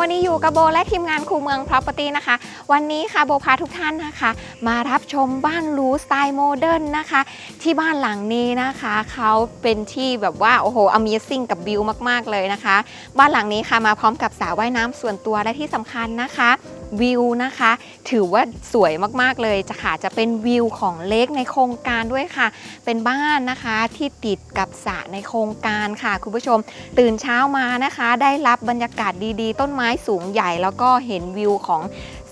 วันนี้อยู่กับโบและทีมงานคูเมือง Property นะคะ วันนี้ค่ะโบพาทุกท่านนะคะ มารับชมบ้านหรูสไตล์โมเดิร์นนะคะ ที่บ้านหลังนี้นะคะเขาเป็นที่แบบว่า โอ้โห Amazing กับวิวมาก ๆ เลยนะคะ บ้านหลังนี้ค่ะมาพร้อมกับสระว่ายน้ำส่วนตัวและที่สำคัญนะคะ วิวนะคะ ถือว่าสวยมากๆเลยจะค่ะจะเป็นวิวของเลกในโครงการด้วยค่ะ เป็นบ้านนะคะที่ติดกับสระในโครงการค่ะ คุณผู้ชม ตื่นเช้ามานะคะ ได้รับบรรยากาศดีๆ ต้นไม้สูงใหญ่ แล้วก็เห็นวิวของ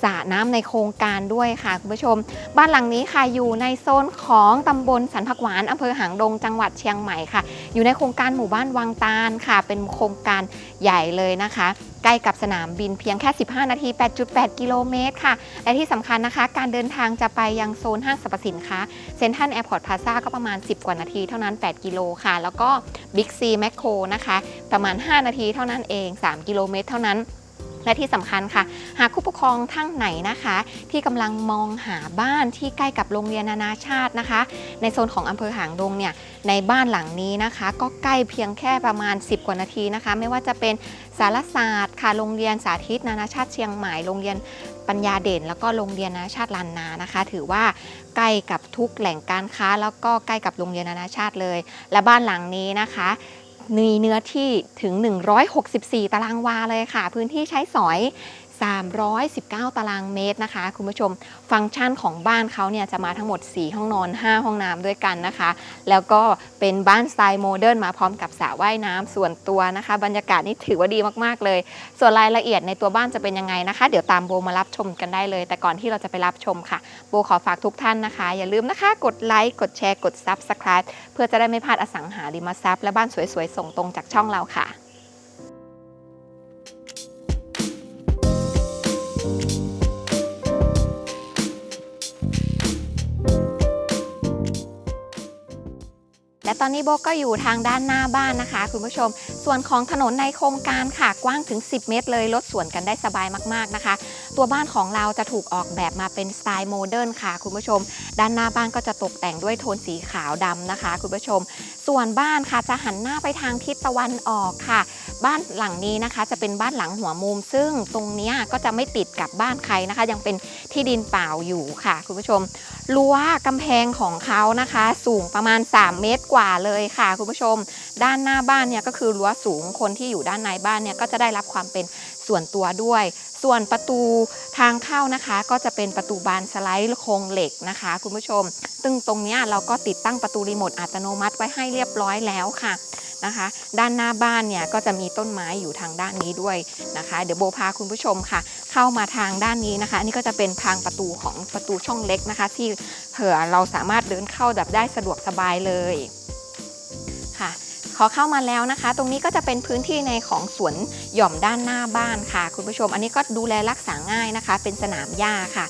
สระน้ำในโครงการด้วยค่ะคุณผู้ชม บ้านหลังนี้ค่ะอยู่ในโซนของตำบลสันผักหวานอำเภอหางดงจังหวัดเชียงใหม่ค่ะ อยู่ในโครงการหมู่บ้านวังตาลค่ะ เป็นโครงการใหญ่เลยนะคะ ใกล้กับสนามบินเพียงแค่ 15 นาที 8.8 กิโลเมตรค่ะ และที่สำคัญนะคะ การเดินทางจะไปยังโซนห้างสรรพสินค้าเซ็นทรัลแอร์พอร์ตพลาซาก็ประมาณ 10 กว่านาทีเท่านั้น 8 กิโลค่ะ แล้วก็บิ๊กซีแมคโครนะคะ ประมาณ 5 นาทีเท่านั้นเอง 3 กิโลเมตรเท่านั้น และที่สำคัญค่ะ หากผู้ปกครองท่านไหนนะคะ ที่กำลังมองหาบ้านที่ใกล้กับโรงเรียนนานาชาตินะคะ ในโซนของอำเภอหางดงเนี่ยในบ้านหลังนี้นะคะ ก็ใกล้เพียงแค่ประมาณ 10 กว่านาทีนะคะ ไม่ว่าจะเป็นสารศาสตร์ค่ะโรงเรียนสาธิตนานาชาติเชียงใหม่โรงเรียนปัญญาเด่น แล้วก็โรงเรียนนานาชาติลานนานะคะ ถือว่าใกล้กับทุกแหล่งการค้า แล้วก็ใกล้กับโรงเรียนนานาชาติเลย และบ้านหลังนี้นะคะ มีเนื้อที่ถึง 164 ตารางวาเลยค่ะ พื้นที่ใช้สอย 319 ตารางเมตรนะคะ คุณผู้ชมฟังก์ชันของบ้านเขาเนี่ยจะมาทั้งหมด 4 ห้องนอน 5 ห้องน้ำด้วยกันนะคะ แล้วก็เป็นบ้านสไตล์โมเดิร์นมาพร้อมกับสระว่ายน้ำส่วนตัวนะคะ บรรยากาศนี่ถือว่าดีมากๆเลย ส่วนรายละเอียดในตัวบ้านจะเป็นยังไงนะคะ เดี๋ยวตามโบมารับชมกันได้เลย แต่ก่อนที่เราจะไปรับชมค่ะ โบขอฝากทุกท่านนะคะ อย่าลืมนะคะ กดไลค์กดแชร์กด Subscribe เพื่อจะได้ไม่พลาดอสังหาริมทรัพย์และบ้านสวยๆส่งตรงจากช่องเราค่ะ และตอนนี้โบก็อยู่ทางด้านหน้าบ้านนะคะ คุณผู้ชม ส่วนของถนนในโครงการค่ะกว้างถึง 10 เมตรเลยรถสวนกันได้สบายมากๆนะคะ ตัวบ้านของเราจะถูกออกแบบมาเป็นสไตล์โมเดิร์นค่ะ คุณผู้ชม ด้านหน้าบ้านก็จะตกแต่งด้วยโทนสีขาวดำนะคะ คุณผู้ชม ส่วนบ้านค่ะจะหันหน้าไปทางทิศตะวันออกค่ะ บ้านหลังนี้นะคะ จะเป็นบ้านหลังหัวมุม ซึ่งตรงนี้ก็จะไม่ติดกับบ้านใครนะคะ ยังเป็นที่ดินเปล่าอยู่ค่ะคุณผู้ชมรั้วกำแพงของเขานะคะ สูงประมาณ 3 เมตรกว่าเลยค่ะคุณผู้ชม ด้านหน้าบ้านเนี่ยก็คือรั้วสูงคนที่อยู่ด้านในบ้านเนี่ยก็จะได้รับความเป็นส่วนตัวด้วย ส่วนประตูทางเข้านะคะ ก็จะเป็นประตูบานสไลด์โครงเหล็กนะคะ คุณผู้ชมซึ่งตรงนี้เราก็ติดตั้งประตูรีโมทอัตโนมัติไว้ให้เรียบร้อยแล้วค่ะ นะคะ ด้านหน้าบ้านเนี่ยก็จะมีต้นไม้อยู่ทางด้านนี้ด้วยนะคะ เดี๋ยวโบพาคุณผู้ชมค่ะ เข้ามาทางด้านนี้นะคะนนี้ก็จะเป็นทางประตูของประตูช่องเล็กนะคะ ที่เผื่อเราสามารถเดินเข้าแบบได้สะดวกสบายเลยค่ะขอเข้ามาแล้วนะคะ ตรงนี้ก็จะเป็นพื้นที่ในของสวนหย่อมด้านหน้าบ้านค่ะ คุณผู้ชม อันนี้ก็ดูแลรักษาง่ายนะคะ เป็นสนามหญ้าค่ะ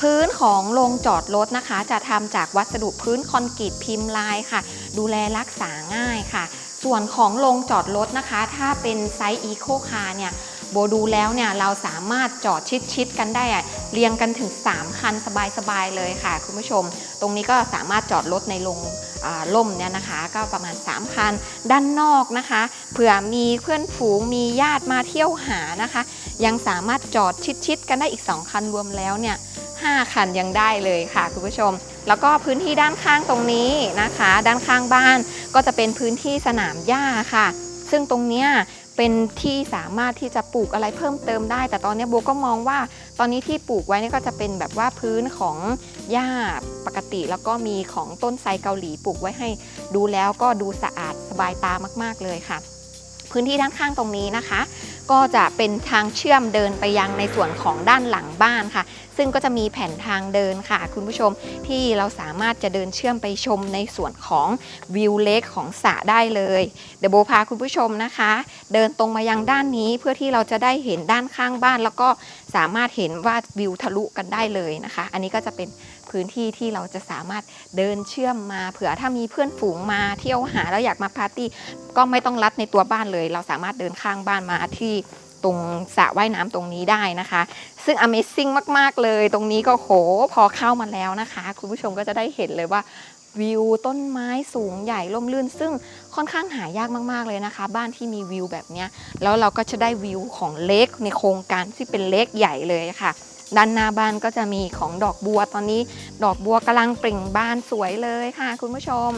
พื้นของโรงจอดรถนะคะ จะทำจากวัสดุพื้นคอนกรีตพิมพ์ลายค่ะ ดูแลรักษาง่ายค่ะ ส่วนของโรงจอดรถนะคะ ถ้าเป็นไซส์อีโคคาร์เนี่ยโบดูแล้วเนี่ยเราสามารถจอดชิดๆกันได้อะเรียงกันถึง 3 คันสบายๆเลยค่ะ คุณผู้ชม ตรงนี้ก็สามารถจอดรถในโรงอ่าล่มเนี่ยนะคะ ก็ประมาณ 3 คัน ด้านนอกนะคะเผื่อมีเพื่อนฝูงมีญาติมาเที่ยวหานะคะ ยังสามารถจอดชิดๆกันได้อีก 2 คันรวมแล้วเนี่ย5คันยังได้เลยค่ะคุณผู้ชม แล้วก็พื้นที่ด้านข้างตรงนี้นะคะ ด้านข้างบ้านก็จะเป็นพื้นที่สนามหญ้าค่ะ ซึ่งตรงเนี้ยเป็นที่สามารถที่จะปลูกอะไรเพิ่มเติมได้ แต่ตอนนี้โบก็มองว่าตอนนี้ที่ปลูกไว้นี่ก็จะเป็นแบบว่าพื้นของหญ้าปกติ แล้วก็มีของต้นไทรเกาหลีปลูกไว้ให้ดูแล้วก็ดูสะอาดสบายตามาก ๆเลยค่ะ พื้นที่ด้านข้างตรงนี้นะคะ ก็จะเป็นทางเชื่อมเดินไปยังในส่วนของด้านหลังบ้านค่ะ ซึ่งก็จะมีแผ่นทางเดินค่ะ คุณผู้ชมที่เราสามารถจะเดินเชื่อมไปชมในส่วนของวิวเล็กของสระได้เลยเดี๋ยวโบพาคุณผู้ชมนะคะ เดินตรงมายังด้านนี้เพื่อที่เราจะได้เห็นด้านข้างบ้าน แล้วก็สามารถเห็นว่าวิวทะลุกันได้เลยนะคะ อันนี้ก็จะเป็น พื้นที่ที่เราจะสามารถเดินเชื่อมมา เผื่อถ้ามีเพื่อนฝูงมาเที่ยวหาแล้วอยากมาปาร์ตี้ก็ไม่ต้องรัดในตัวบ้านเลย เราสามารถเดินข้างบ้านมาที่ตรงสระว่ายน้ำตรงนี้ได้นะคะ ซึ่ง Amazing มาก ๆ เลย ตรงนี้ก็โหพอเข้ามาแล้วนะคะ คุณผู้ชมก็จะได้เห็นเลยว่าวิวต้นไม้สูงใหญ่ร่มรื่น ซึ่งค่อนข้างหายากมาก ๆ เลยนะคะ บ้านที่มีวิวแบบเนี้ยแล้วเราก็จะได้วิวของเลคในโครงการที่เป็นเลคใหญ่เลยค่ะ ด้านหน้าบ้านก็จะมีของดอกบัวตอนนี้ ดอกบัวกำลังเปล่งบานสวยเลยค่ะ คุณผู้ชม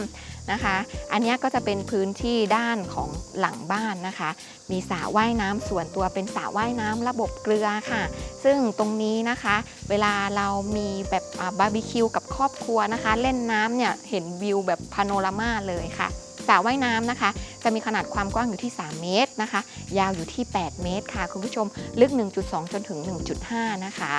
นะคะ อันนี้ก็จะเป็นพื้นที่ด้านของหลังบ้านนะคะ มีสระว่ายน้ำส่วนตัวเป็นสระว่ายน้ำระบบเกลือค่ะ ซึ่งตรงนี้นะคะ เวลาเรามีแบบบาร์บีคิวกับครอบครัวนะคะ เล่นน้ำเนี่ยเห็นวิวแบบพาโนรามาเลยค่ะ สระว่ายน้ำนะคะ จะมีขนาดความกว้างอยู่ที่ 3 เมตรนะคะ ยาวอยู่ที่ 8 เมตรค่ะ คุณผู้ชมลึก 1.2 จนถึง 1.5 นะคะ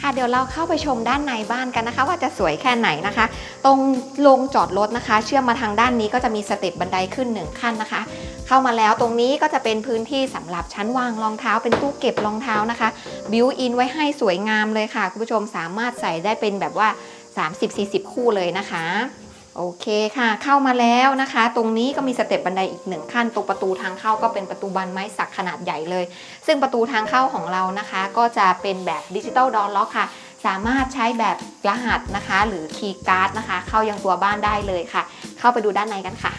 ค่ะเดี๋ยวเราเข้าไปชมด้านในบ้านกันนะคะ ว่าจะสวยแค่ไหนนะคะ ตรงโรงจอดรถนะคะ เชื่อมมาทางด้านนี้ก็จะมีสเต็ปบันไดขึ้นหนึ่งขั้นนะคะ เข้ามาแล้วตรงนี้ก็จะเป็นพื้นที่สำหรับชั้นวางรองเท้า เป็นตู้เก็บรองเท้านะคะ บิวอินไว้ให้สวยงามเลยค่ะ คุณผู้ชมสามารถใส่ได้เป็นแบบว่า 30-40 คู่เลยนะคะ โอเคค่ะ เข้ามาแล้วนะคะ ตรงนี้ก็มีสเต็ปบันไดอีกหนึ่งขั้นตรงประตูทางเข้าก็เป็นประตูบานไม้สักขนาดใหญ่เลย ซึ่งประตูทางเข้าของเรานะคะ ก็จะเป็นแบบดิจิตอลดอ r ล็อกค่ะ สามารถใช้แบบรหัสนะคะ หรือคีย์การ์ดนะคะ เข้ายังตัวบ้านได้เลยค่ะ เข้าไปดูด้านในกันค่ะ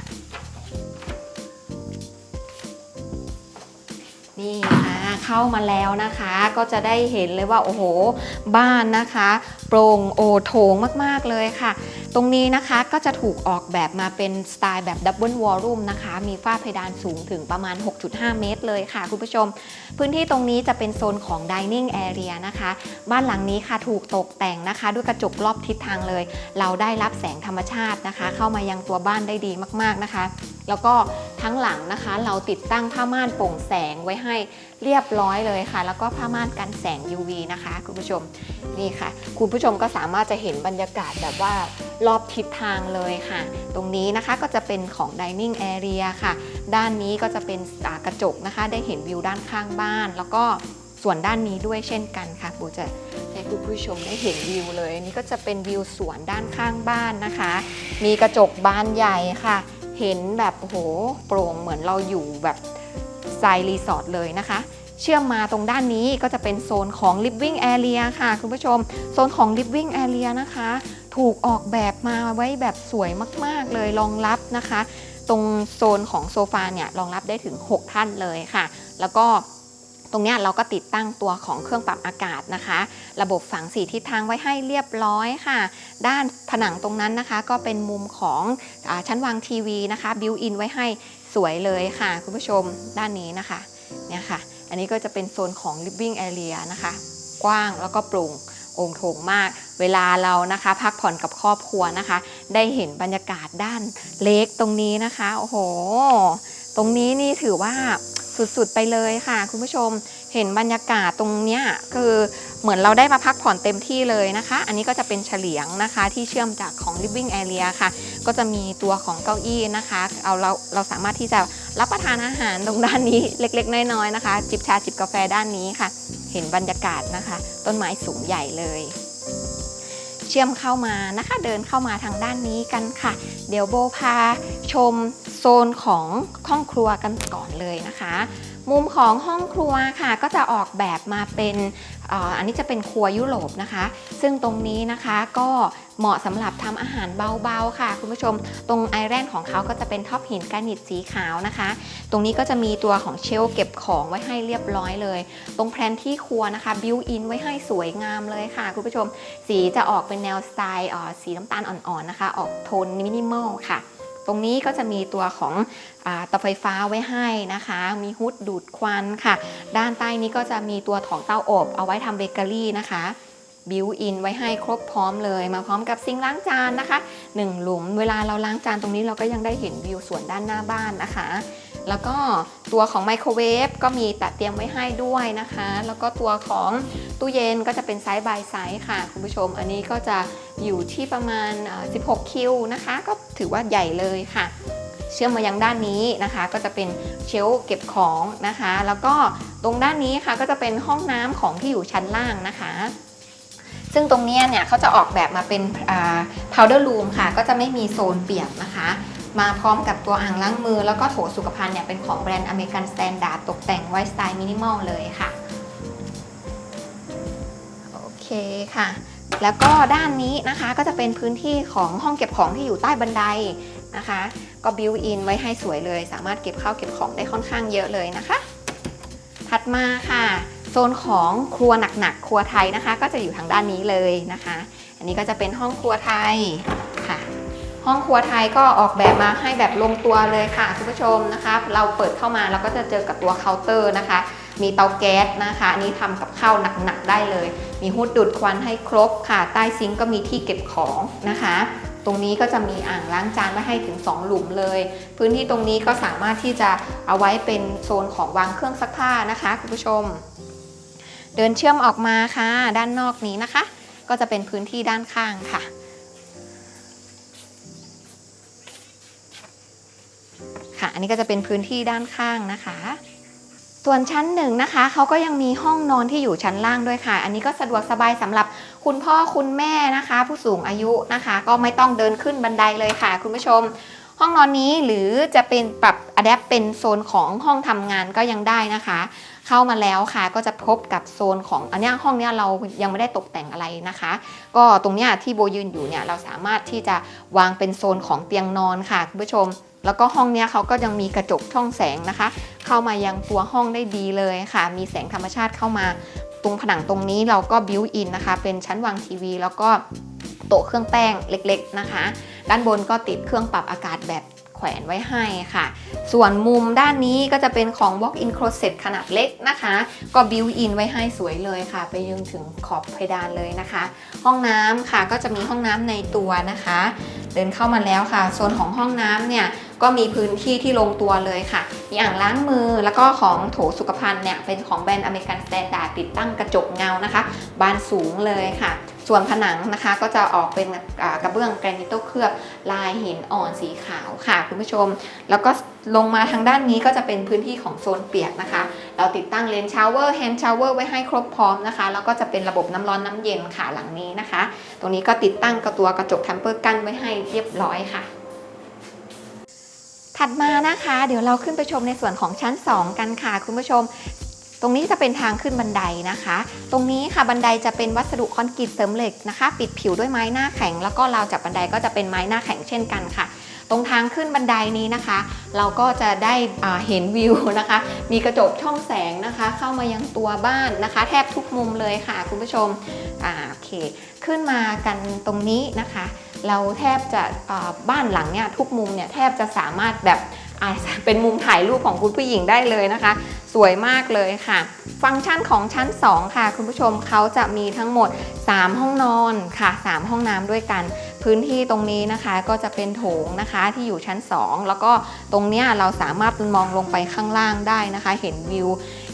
นี่ค่ะเข้ามาแล้วนะคะก็จะได้เห็นเลยว่าโอ้โห บ้านนะคะ ปร่งโอโถงมาก ๆ เลยค่ะ ตรงนี้นะคะก็จะถูกออกแบบมาเป็นสไตล์แบบดับเบิลวอลลุ่มนะคะ มีฝ้าเพดานสูงถึงประมาณ 6.5 เมตรเลยค่ะ คุณผู้ชม พื้นที่ตรงนี้จะเป็นโซนของ dining area นะคะ บ้านหลังนี้ค่ะถูกตกแต่งนะคะ ด้วยกระจกรอบทิศทางเลย เราได้รับแสงธรรมชาตินะคะ เข้ามายังตัวบ้านได้ดีมาก ๆ นะคะ แล้วก็ทั้งหลังนะคะ เราติดตั้งผ้าม่านโปร่งแสงไว้ให้เรียบร้อยเลยค่ะ แล้วก็ผ้าม่านกันแสง UV นะคะ คุณผู้ชมนี่ค่ะ คุณผู้ชมก็สามารถจะเห็นบรรยากาศแบบว่ารอบทิศทางเลยค่ะ ตรงนี้นะคะก็จะเป็นของ dining area ค่ะ ด้านนี้ก็จะเป็นอ่ากระจกนะคะ ได้เห็นวิวด้านข้างบ้าน แล้วก็ส่วนด้านนี้ด้วยเช่นกันค่ะปูจะให้คุณผู้ชมได้เห็นวิวเลย อันนี้ก็จะเป็นวิวสวนด้านข้างบ้านนะคะ มีกระจกบานใหญ่ค่ะ เห็นแบบโอ้โหโปร่งเหมือนเราอยู่แบบไซรีสอร์ทเลยนะคะ เชื่อมมาตรงด้านนี้ก็จะเป็นโซนของ living area ค่ะ คุณผู้ชม โซนของ living area นะคะ ถูกออกแบบมาไว้แบบสวยมาก ๆ เลยรองรับนะคะ ตรงโซนของโซฟาเนี่ยรองรับได้ถึง 6 ท่านเลยค่ะ แล้วก็ ตรงนี้เราก็ติดตั้งตัวของเครื่องปรับอากาศนะคะ ระบบฝังสีทิศทางไว้ให้เรียบร้อยค่ะ ด้านผนังตรงนั้นนะคะ ก็เป็นมุมของอชั้นวางทีวีนะคะบิวอินไว้ให้สวยเลยค่ะ คุณผู้ชมด้านนี้นะคะเนี่ยค่ะ อันนี้ก็จะเป็นโซนของ living area นะคะ กว้างแล้วก็ปร่งโองโถงมาก เวลาเรานะคะ พักผ่อนกับครอบครัวนะคะ ได้เห็นบรรยากาศด้านเล็กตรงนี้นะคะ โอ้โห ตรงนี้นี่ถือว่า สุดๆไปเลยค่ะ คุณผู้ชมเห็นบรรยากาศตรงเนี้ยคือเหมือนเราได้มาพักผ่อนเต็มที่เลยนะคะ อันนี้ก็จะเป็นเฉลียงนะคะที่เชื่อมจากของ living area ค่ะ ก็จะมีตัวของเก้าอี้นะคะเอาเราเราสามารถที่จะรับประทานอาหารตรงด้านนี้เล็กๆ น้อยๆนะคะ จิบชาจิบกาแฟด้านนี้ค่ะ เห็นบรรยากาศนะคะ ต้นไม้สูงใหญ่เลย เชื่อมเข้ามานะคะ เดินเข้ามาทางด้านนี้กันค่ะ เดี๋ยวโบพาชมโซนของห้องครัวกันก่อนเลยนะคะ มุมของห้องครัวค่ะก็จะออกแบบมาเป็นอันนี้จะเป็นครัวยุโรปนะคะ ซึ่งตรงนี้นะคะก็เหมาะสำหรับทำอาหารเบาๆค่ะ คุณผู้ชม ตรงไอแรนของเขาก็จะเป็นท็อปหินแกรนิตสีขาวนะคะ ตรงนี้ก็จะมีตัวของเชลเก็บของไว้ให้เรียบร้อยเลย ตรงแพลนที่ครัวนะคะบิวอินไว้ให้สวยงามเลยค่ะ คุณผู้ชม สีจะออกเป็นแนวสไตล์สีน้ำตาลอ่อนๆนะคะ ออกโทนมินิมอลค่ะ ตรงนี้ก็จะมีตัวของอเตาไฟฟ้าไว้ให้นะคะ มีฮุดดูดควันค่ะ ด้านใต้นี้ก็จะมีตัวของเตาอบเอาไว้ทำเบเกอรี่นะคะบิวอินไว้ให้ครบพร้อมเลยมาพร้อมกับซิงล้างจานนะคะ1หลุม เวลาเราล้างจานตรงนี้เราก็ยังได้เห็นวิวสวนด้านหน้าบ้านนะคะ แล้วก็ตัวของไมโครเวฟก็มีตัดเตรียมไว้ให้ด้วยนะคะ แล้วก็ตัวของตู้เย็นก็จะเป็นไซส์บายไซส์ค่ะ คุณผู้ชม อันนี้ก็จะอยู่ที่ประมาณ 16 คิวนะคะ ก็ถือว่าใหญ่เลยค่ะ เชื่อมมายังด้านนี้นะคะ ก็จะเป็นเชลเก็บของนะคะ แล้วก็ตรงด้านนี้ค่ะก็จะเป็นห้องน้ำของที่อยู่ชั้นล่างนะคะซึ่งตรงเนี้ยเนี่ยเขาจะออกแบบมาเป็น powder room ค่ะ ก็จะไม่มีโซนเปียกนะคะ มาพร้อมกับตัวอ่างล้างมือ แล้วก็โถสุขภัณฑ์เนี่ยเป็นของแบรนด์อเมริกันสแตนดาร์ดตกแต่งไว้สไตล์มินิมอลเลยค่ะ โอเคค่ะ แล้วก็ด้านนี้นะคะก็จะเป็นพื้นที่ของห้องเก็บของที่อยู่ใต้บันไดนะคะ ก็บิวอินไว้ให้สวยเลย สามารถเก็บข้าวเก็บของได้ค่อนข้างเยอะเลยนะคะ ถัดมาค่ะโซนของครัวหนักๆ ครัวไทยนะคะ ก็จะอยู่ทางด้านนี้เลยนะคะ อันนี้ก็จะเป็นห้องครัวไทยค่ะ ห้องครัวไทยก็ออกแบบมาให้แบบลงตัวเลยค่ะคุณผู้ชมนะคะ เราเปิดเข้ามาเราก็จะเจอกับตัวเคาน์เตอร์นะคะ มีเตาแก๊สนะคะอันนี้ทำกับข้าวหนักๆได้เลย มีฮุดดูดควันให้ครบค่ะ ใต้ซิงก์ก็มีที่เก็บของนะคะ ตรงนี้ก็จะมีอ่างล้างจานไว้ให้ถึง 2 หลุมเลย พื้นที่ตรงนี้ก็สามารถที่จะเอาไว้เป็นโซนของวางเครื่องซักผ้านะคะคุณผู้ชม เดินเชื่อมออกมาค่ะ ด้านนอกนี้นะคะ ก็จะเป็นพื้นที่ด้านข้างค่ะ อันนี้ก็จะเป็นพื้นที่ด้านข้างนะคะ ส่วนชั้นหนึ่งนะคะเขาก็ยังมีห้องนอนที่อยู่ชั้นล่างด้วยค่ะ อันนี้ก็สะดวกสบายสำหรับคุณพ่อคุณแม่นะคะ ผู้สูงอายุนะคะ ก็ไม่ต้องเดินขึ้นบันไดเลยค่ะ คุณผู้ชม ห้องนอนนี้หรือจะเป็นปรับอัดแอปเป็นโซนของห้องทำงานก็ยังได้นะคะ เข้ามาแล้วค่ะก็จะพบกับโซนของอันนี้ห้องเนี้ยเรายังไม่ได้ตกแต่งอะไรนะคะ ก็ตรงเนี้ยที่โบยืนอยู่เนี่ยเราสามารถที่จะวางเป็นโซนของเตียงนอนค่ะคุณผู้ชม แล้วก็ห้องเนี้ยเขาก็ยังมีกระจกช่องแสงนะคะ เข้ามายังตัวห้องได้ดีเลยค่ะ มีแสงธรรมชาติเข้ามาตรงผนังตรงนี้เราก็บิวอินนะคะ เป็นชั้นวางทีวี แล้วก็โต๊ะเครื่องแป้งเล็ก ๆนะคะ ด้านบนก็ติดเครื่องปรับอากาศแบบ ขวนไว้ให้ค่ะ ส่วนมุมด้านนี้ก็จะเป็นของ walk-in closet ขนาดเล็กนะคะ ก็บิวอินไว้ให้สวยเลยค่ะ ไปยืนถึงขอบเพดานเลยนะคะ ห้องน้ำค่ะก็จะมีห้องน้ำในตัวนะคะ เดินเข้ามาแล้วค่ะโซนของห้องน้ำเนี่ยก็มีพื้นที่ที่ลงตัวเลยค่ะ มีอ่างล้างมือแล้วก็ของโถสุขภัณฑ์เนี่ยเป็นของแบรนด์อเมริกันสแตนดาร์ดติดตั้งกระจกเงานะคะ บานสูงเลยค่ะ ส่วนผนังนะคะก็จะออกเป็นกระเบื้องแกรนิโตเคลือบลายหินอ่อนสีขาวค่ะคุณผู้ชม แล้วก็ลงมาทางด้านนี้ก็จะเป็นพื้นที่ของโซนเปียกนะคะ เราติดตั้งเลนชาวเวอร์แฮนด์ชาวเวอร์ไว้ให้ครบพร้อมนะคะ แล้วก็จะเป็นระบบน้ำร้อนน้ำเย็นค่ะหลังนี้นะคะ ตรงนี้ก็ติดตั้งกับตัวกระจกแทมเปอร์กั้นไว้ให้เรียบร้อยค่ะถัดมานะคะ เดี๋ยวเราขึ้นไปชมในส่วนของชั้น 2 กันค่ะคุณผู้ชม ตรงนี้จะเป็นทางขึ้นบันไดนะคะ ตรงนี้ค่ะบันไดจะเป็นวัสดุคอนกรีตเสริมเหล็กนะคะ ปิดผิวด้วยไม้หน้าแข็ง แล้วก็ราวจับบันไดก็จะเป็นไม้หน้าแข็งเช่นกันค่ะ ตรงทางขึ้นบันไดนี้นะคะ เราก็จะได้เห็นวิวนะคะ มีกระจกช่องแสงนะคะ เข้ามายังตัวบ้านนะคะ แทบทุกมุมเลยค่ะ คุณผู้ชมอ่าโอเค ขึ้นมากันตรงนี้นะคะ เราแทบจะบ้านหลังเนี่ยทุกมุมเนี่ยแทบจะสามารถแบบ เป็นมุมถ่ายรูปของคุณผู้หญิงได้เลยนะคะ สวยมากเลยค่ะ ฟังก์ชันของชั้น 2 ค่ะ คุณผู้ชมเขาจะมีทั้งหมด 3 ห้องนอนค่ะ 3 ห้องน้ำด้วยกัน พื้นที่ตรงนี้นะคะก็จะเป็นโถงนะคะที่อยู่ชั้น 2 แล้วก็ตรงเนี้ยเราสามารถมองลงไปข้างล่างได้นะคะ เห็นวิว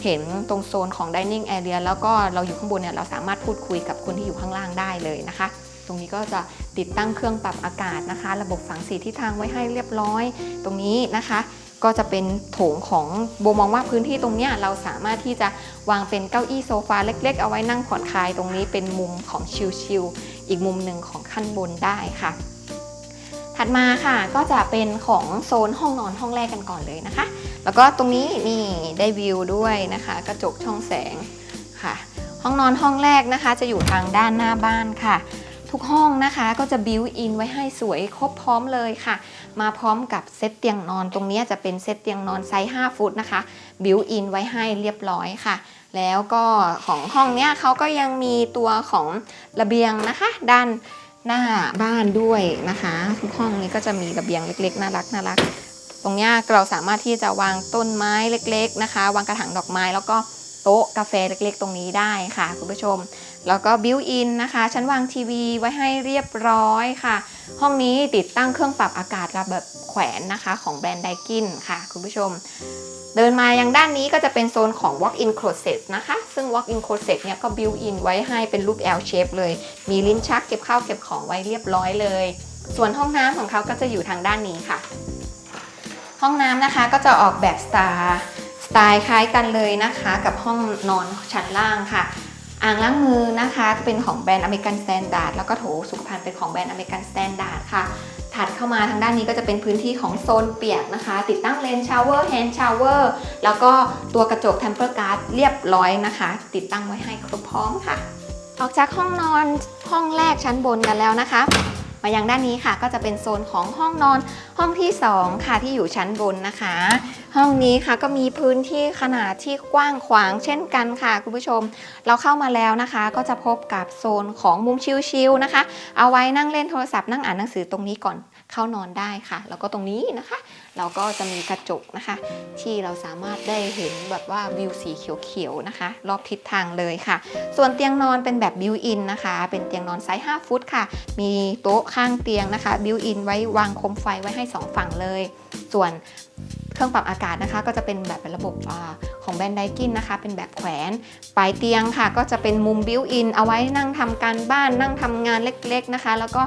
เห็นตรงโซนของ dining area แล้วก็เราอยู่ข้างบนเนี่ยเราสามารถพูดคุยกับคนที่อยู่ข้างล่างได้เลยนะคะ รงนี้ก็จะติดตั้งเครื่องปรับอากาศนะคะ ระบบฝังสีทิศทางไว้ให้เรียบร้อย ตรงนี้นะคะ ก็จะเป็นโถงของโบมองว่าพื้นที่ตรงนี้เราสามารถที่จะวางเป็นเก้าอี้โซฟาเล็ก ๆ เอาไว้นั่งผ่อนคลายตรงนี้เป็นมุมของชิลๆอีกมุมหนึ่งของขั้นบนได้ค่ะถัดมาค่ะก็จะเป็นของโซนห้องนอนห้องแรกกันก่อนเลยนะคะ แล้วก็ตรงนี้นี่ได้วิวด้วยนะคะ กระจกช่องแสงค่ะ ห้องนอนห้องแรกนะคะ จะอยู่ทางด้านหน้าบ้านค่ะ ทุกห้องนะคะก็จะบิวอินไว้ให้สวยครบพร้อมเลยค่ะ มาพร้อมกับเซตเตียงนอนตรงนี้จะเป็นเซตเตียงนอนไซส์5ฟุตนะคะบิวอินไว้ให้เรียบร้อยค่ะ แล้วก็ของห้องเนี้ยเขาก็ยังมีตัวของระเบียงนะคะ ด้านหน้าบ้านด้วยนะคะ ทุกห้องนี้ก็จะมีระเบียงเล็ก ๆ น่ารักน่ารักตรงนี้เราสามารถที่จะวางต้นไม้เล็ก ๆ นะคะ วางกระถางดอกไม้แล้วก็โต๊ะกาแฟเล็ก ๆ ตรงนี้ได้ค่ะคุณผู้ชม แล้วก็บิวอินนะคะชั้นวางทีวีไว้ให้เรียบร้อยค่ะ ห้องนี้ติดตั้งเครื่องปรับอากาศระแบบแขวนนะคะของแบรนด์ไดกินค่ะ คุณผู้ชม เดินมายังด้านนี้ก็จะเป็นโซนของ walk-in closet นะคะ ซึ่ง walk-in closet เนี่ยก็ built in ไว้ให้เป็นรูป L shape เลย มีลิ้นชักเก็บข้าวเก็บของไว้เรียบร้อยเลย ส่วนห้องน้ำของเขาก็จะอยู่ทางด้านนี้ค่ะ ห้องน้ำนะคะก็จะออกแบบสไตล์สไตล์คล้ายกันเลยนะคะ กับห้องนอนชั้นล่างค่ะ อ่างล้างมือนะคะเป็นของแบรนด์อเมริกันสแตนดาร์ดแล้วก็โถสุขภัณฑ์เป็นของแบรนด์อเมริกันสแตนดาร์ดค่ะ ถัดเข้ามาทางด้านนี้ก็จะเป็นพื้นที่ของโซนเปียกนะคะ ติดตั้งเลนชาวเวอร์แฮนด์ชาวเวอร์แล้วก็ตัวกระจก t ทมเปอร์การ์ดเรียบร้อยนะคะ ติดตั้งไว้ให้ครบพร้อมค่ะ ออกจากห้องนอนห้องแรกชั้นบนกันแล้วนะคะ มายังด้านนี้ค่ะ ก็จะเป็นโซนของห้องนอนห้องที่ 2 ค่ะที่อยู่ชั้นบนนะคะ ห้องนี้ค่ะก็มีพื้นที่ขนาดที่กว้างขวางเช่นกันค่ะ คุณผู้ชม เราเข้ามาแล้วนะคะ ก็จะพบกับโซนของมุมชิลๆนะคะ เอาไว้นั่งเล่นโทรศัพท์นั่งอ่านหนังสือตรงนี้ก่อน เข้านอนได้ค่ะ แล้วก็ตรงนี้นะคะ เราก็จะมีกระจกนะคะ ที่เราสามารถได้เห็นแบบว่าวิวสีเขียวๆนะคะ รอบทิศทางเลยค่ะ ส่วนเตียงนอนเป็นแบบบิวอินนะคะ เป็นเตียงนอนไซส์ 5 ฟุตค่ะ มีโต๊ะข้างเตียงนะคะบิวอินไว้วางคมไฟไว้ให้ 2 ฝั่งเลย ส่วนเครื่องปรับอากาศนะคะก็จะเป็นแบบเป็นระบบอของแบรนด์ไดกินนะคะ เป็นแบบแขวน ปลายเตียงค่ะ ก็จะเป็นมุมบิวอินเอาไว้นั่งทำการบ้านนั่งทำงานเล็กๆนะคะ แล้วก็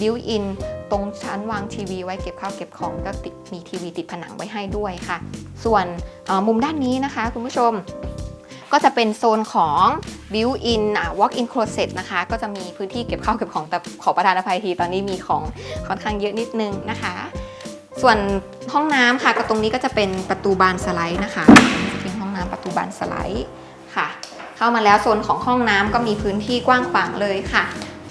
บิวอิน ตรงชั้นวางทีวีไว้เก็บข้าวเก็บของก็ติดมีทีวีติดผนังไว้ให้ด้วยค่ะ ส่วนมุมด้านนี้นะคะ คุณผู้ชมก็จะเป็นโซนของ built-in อะ walk-in closet นะคะ ก็จะมีพื้นที่เก็บข้าวเก็บของแต่ขอประทานอภัยทีตอนนี้มีของค่อนข้างเยอะนิดนึงนะคะ ส่วนห้องน้ำค่ะก็ตรงนี้ก็จะเป็นประตูบานสไลด์นะคะเป็นห้องน้ำประตูบานสไลด์ค่ะ เข้ามาแล้วโซนของห้องน้ำก็มีพื้นที่กว้างขวางเลยค่ะ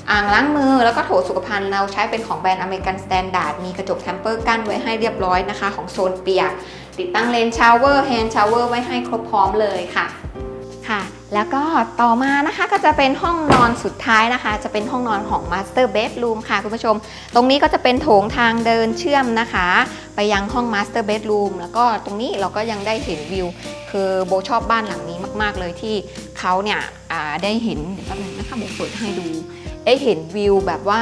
อ่างล้างมือแล้วก็โถสุขภัณฑ์เราใช้เป็นของแบรนด์อเมริกันสแตนดาร์ดมีกระจกแทมเปอร์กั้นไว้ให้เรียบร้อยนะคะ ของโซนเปียก ติดตั้งเลนชาวเวอร์แฮนด์ชาวเวอร์ไว้ให้ครบพร้อมเลยค่ะค่ะ แล้วก็ต่อมานะคะก็จะเป็นห้องนอนสุดท้ายนะคะ จะเป็นห้องนอนของ Master Bedroom ค่ะคุณผู้ชม ตรงนี้ก็จะเป็นโถงทางเดินเชื่อมนะคะ ไปยังห้อง Master Bedroom แล้วก็ตรงนี้เราก็ยังได้เห็นวิว คือโบชอบบ้านหลังนี้มาก ๆ เลยที่เขาเนี่ยได้เห็นเดี๋ยวแป๊บนึงนะคะโบเปิดให้ดู ได้เห็นวิวแบบว่า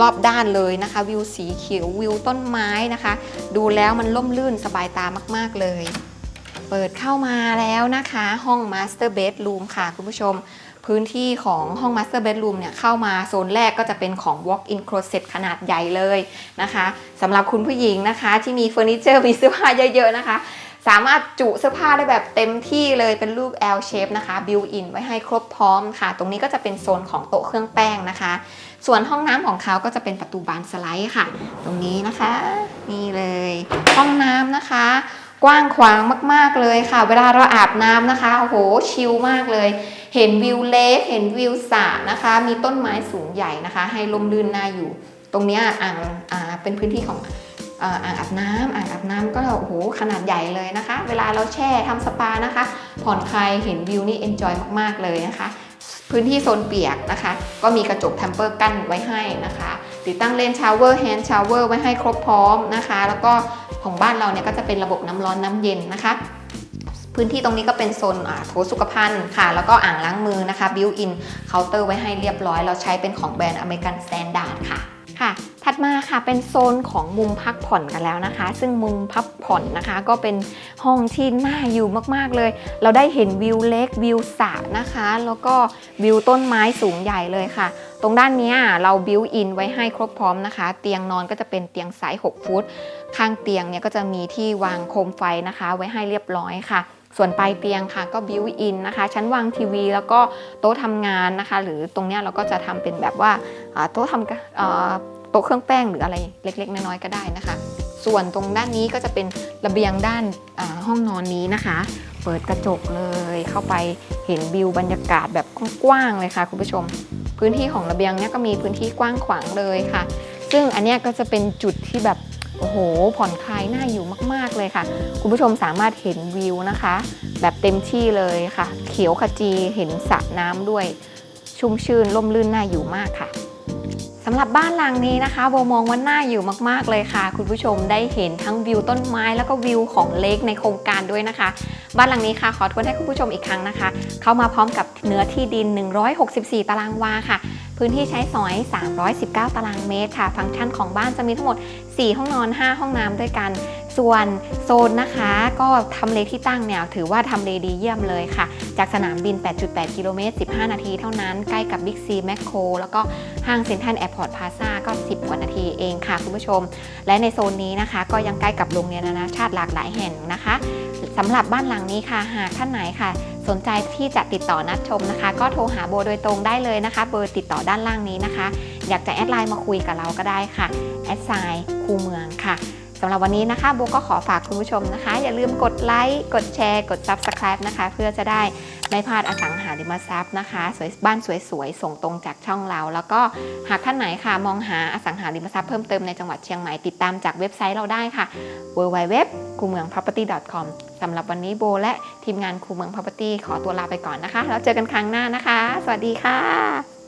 รอบด้านเลยนะคะ วิวสีเขียววิวต้นไม้นะคะ ดูแล้วมันล่มลื่นสบายตามาก ๆ เลย เปิดเข้ามาแล้วนะคะ ห้อง Master Bedroom ค่ะคุณผู้ชม พื้นที่ของห้อง Master Bedroom เนี่ยเข้ามาโซนแรกก็จะเป็นของ Walk-in Closet ขนาดใหญ่เลยนะคะสำหรับคุณผู้หญิงนะคะ ที่มีเฟอร์นิเจอร์มีเสื้อผ้าเยอะ ๆ นะคะ สามารถจุเสื้อผ้าได้แบบเต็มที่เลยเป็นรูป L shape นะคะ built in ไว้ให้ครบพร้อมค่ะ ตรงนี้ก็จะเป็นโซนของโต๊ะเครื่องแป้งนะคะ ส่วนห้องน้ำของเขาก็จะเป็นประตูบานสไลด์ค่ะ ตรงนี้นะคะ นี่เลย ห้องน้ำนะคะกว้างขวางมาก ๆ เลยค่ะ เวลาเราอาบน้ำนะคะ โอ้โห ชิลมากเลย เห็นวิวเลค เห็นวิวสระนะคะ มีต้นไม้สูงใหญ่นะคะ ให้ลมลื่นน่าอยู่ ตรงนี้อ่างอ่าเป็นพื้นที่ของ อ่างอาบน้ำอ่างอาบน้ำก็โอ้โหขนาดใหญ่เลยนะคะ เวลาเราแช่ทำสปานะคะ ผ่อนคลายเห็นวิวนี่เอนจอยมากๆเลยนะคะ พื้นที่โซนเปียกนะคะ ก็มีกระจกแทมเปอร์กั้นไว้ให้นะคะ ติดตั้งเลนชาวเวอร์แฮนด์ชาวเวอร์ไว้ให้ครบพร้อมนะคะ แล้วก็ของบ้านเราเนี่ยก็จะเป็นระบบน้ำร้อนน้ำเย็นนะคะพื้นที่ตรงนี้ก็เป็นโซนโถสุขภัณฑ์ค่ะ แล้วก็อ่างล้างมือนะคะบิวอินเคาน์เตอร์ไว้ให้เรียบร้อย เราใช้เป็นของแบรนด์อเมริกันสแตนดาร์ดค่ะค่ะ ถัดมาค่ะเป็นโซนของมุมพักผ่อนกันแล้วนะคะ ซึ่งมุมพักผ่อนนะคะ ก็เป็นห้องที่น่าอยู่มากๆเลย เราได้เห็นวิวเล็กวิวสระนะคะ แล้วก็วิวต้นไม้สูงใหญ่เลยค่ะ ตรงด้านนี้เราบิวอินไว้ให้ครบพร้อมนะคะ เตียงนอนก็จะเป็นเตียงสาย6ฟุต ข้างเตียงเนี่ยก็จะมีที่วางโคมไฟนะคะ ไว้ให้เรียบร้อยค่ะส่วนปลายเตียงค่ะก็บิวอินนะคะ ชั้นวางทีวี แล้วก็โต๊ะทำงานนะคะ หรือตรงเนี้ยเราก็จะทำเป็นแบบว่าโต๊ะทำ โต๊ะเครื่องแป้งหรืออะไรเล็ก ๆ น้อยๆก็ได้นะคะ ส่วนตรงด้านนี้ก็จะเป็นระเบียงด้านาห้องนอนนี้นะคะ เปิดกระจกเลยเข้าไปเห็นวิวบรรยากาศแบบกว้างๆเลยค่ะคุณผู้ชม พื้นที่ของระเบียงเนี้ยก็มีพื้นที่กว้างขวางเลยค่ะ ซึ่งอันเนี้ยก็จะเป็นจุดที่แบบโอ้โห ผ่อนคลายน่าอยู่มาก ๆ เลยค่ะ คุณผู้ชมสามารถเห็นวิวนะคะ แบบเต็มที่เลยค่ะ เขียวขจีเห็นสระน้ำด้วย ชุ่มชื่นร่มรื่นน่าอยู่มากค่ะ สำหรับบ้านหลังนี้นะคะโบมองว่าน่าอยู่มากๆเลยค่ะ คุณผู้ชมได้เห็นทั้งวิวต้นไม้แล้วก็วิวของเลคในโครงการด้วยนะคะ บ้านหลังนี้ค่ะขอทวนให้คุณผู้ชมอีกครั้งนะคะ เข้ามาพร้อมกับเนื้อที่ดิน 164 ตารางวาค่ะ พื้นที่ใช้สอย 319 ตารางเมตรค่ะ ฟังก์ชันของบ้านจะมีทั้งหมด4 ห้องนอน 5 ห้องน้ำด้วยกัน ส่วนโซนนะคะ ก็ทำเลที่ตั้งเนี่ยถือว่าทำเลดีเยี่ยมเลยค่ะ จากสนามบิน 8.8 กิโลเมตร 15 นาทีเท่านั้น ใกล้กับบิ๊กซีแมคโครแล้วก็ห้างเซ็นทรัลแอร์พอร์ตพาซาก็ 10 กว่านาทีเองค่ะคุณผู้ชม และในโซนนี้นะคะ ก็ยังใกล้กับโรงเรียนนานาชาติหลากหลายแห่งนะคะสำหรับบ้านหลังนี้ค่ะ หากท่านไหนค่ะ สนใจที่จะติดต่อนัดชมนะคะ ก็โทรหาโบโดยตรงได้เลยนะคะ เบอร์ติดต่อด้านล่างนี้นะคะ อยากจะแอดไลน์มาคุยกับเราก็ได้ค่ะแอดไซน์คูเมืองค่ะสำหรับวันนี้นะคะโบก็ขอฝากคุณผู้ชมนะคะ อย่าลืมกดไลค์กดแชร์ กด Subscribe นะคะ เพื่อจะได้ไม่พลาดอสังหาริมทรัพย์นะคะสวยบ้านสวยๆส่งตรงจากช่องเรา แล้วก็หากท่านไหนค่ะมองหาอสังหาริมทรัพย์เพิ่มเติมในจังหวัดเชียงใหม่ติดตามจากเว็บไซต์เราได้ค่ะ www คูเมือง property com สำหรับวันนี้โบและทีมงานคูเมือง property ขอตัวลาไปก่อนนะคะแล้วเจอกันครั้งหน้านะคะ สวัสดีค่ะ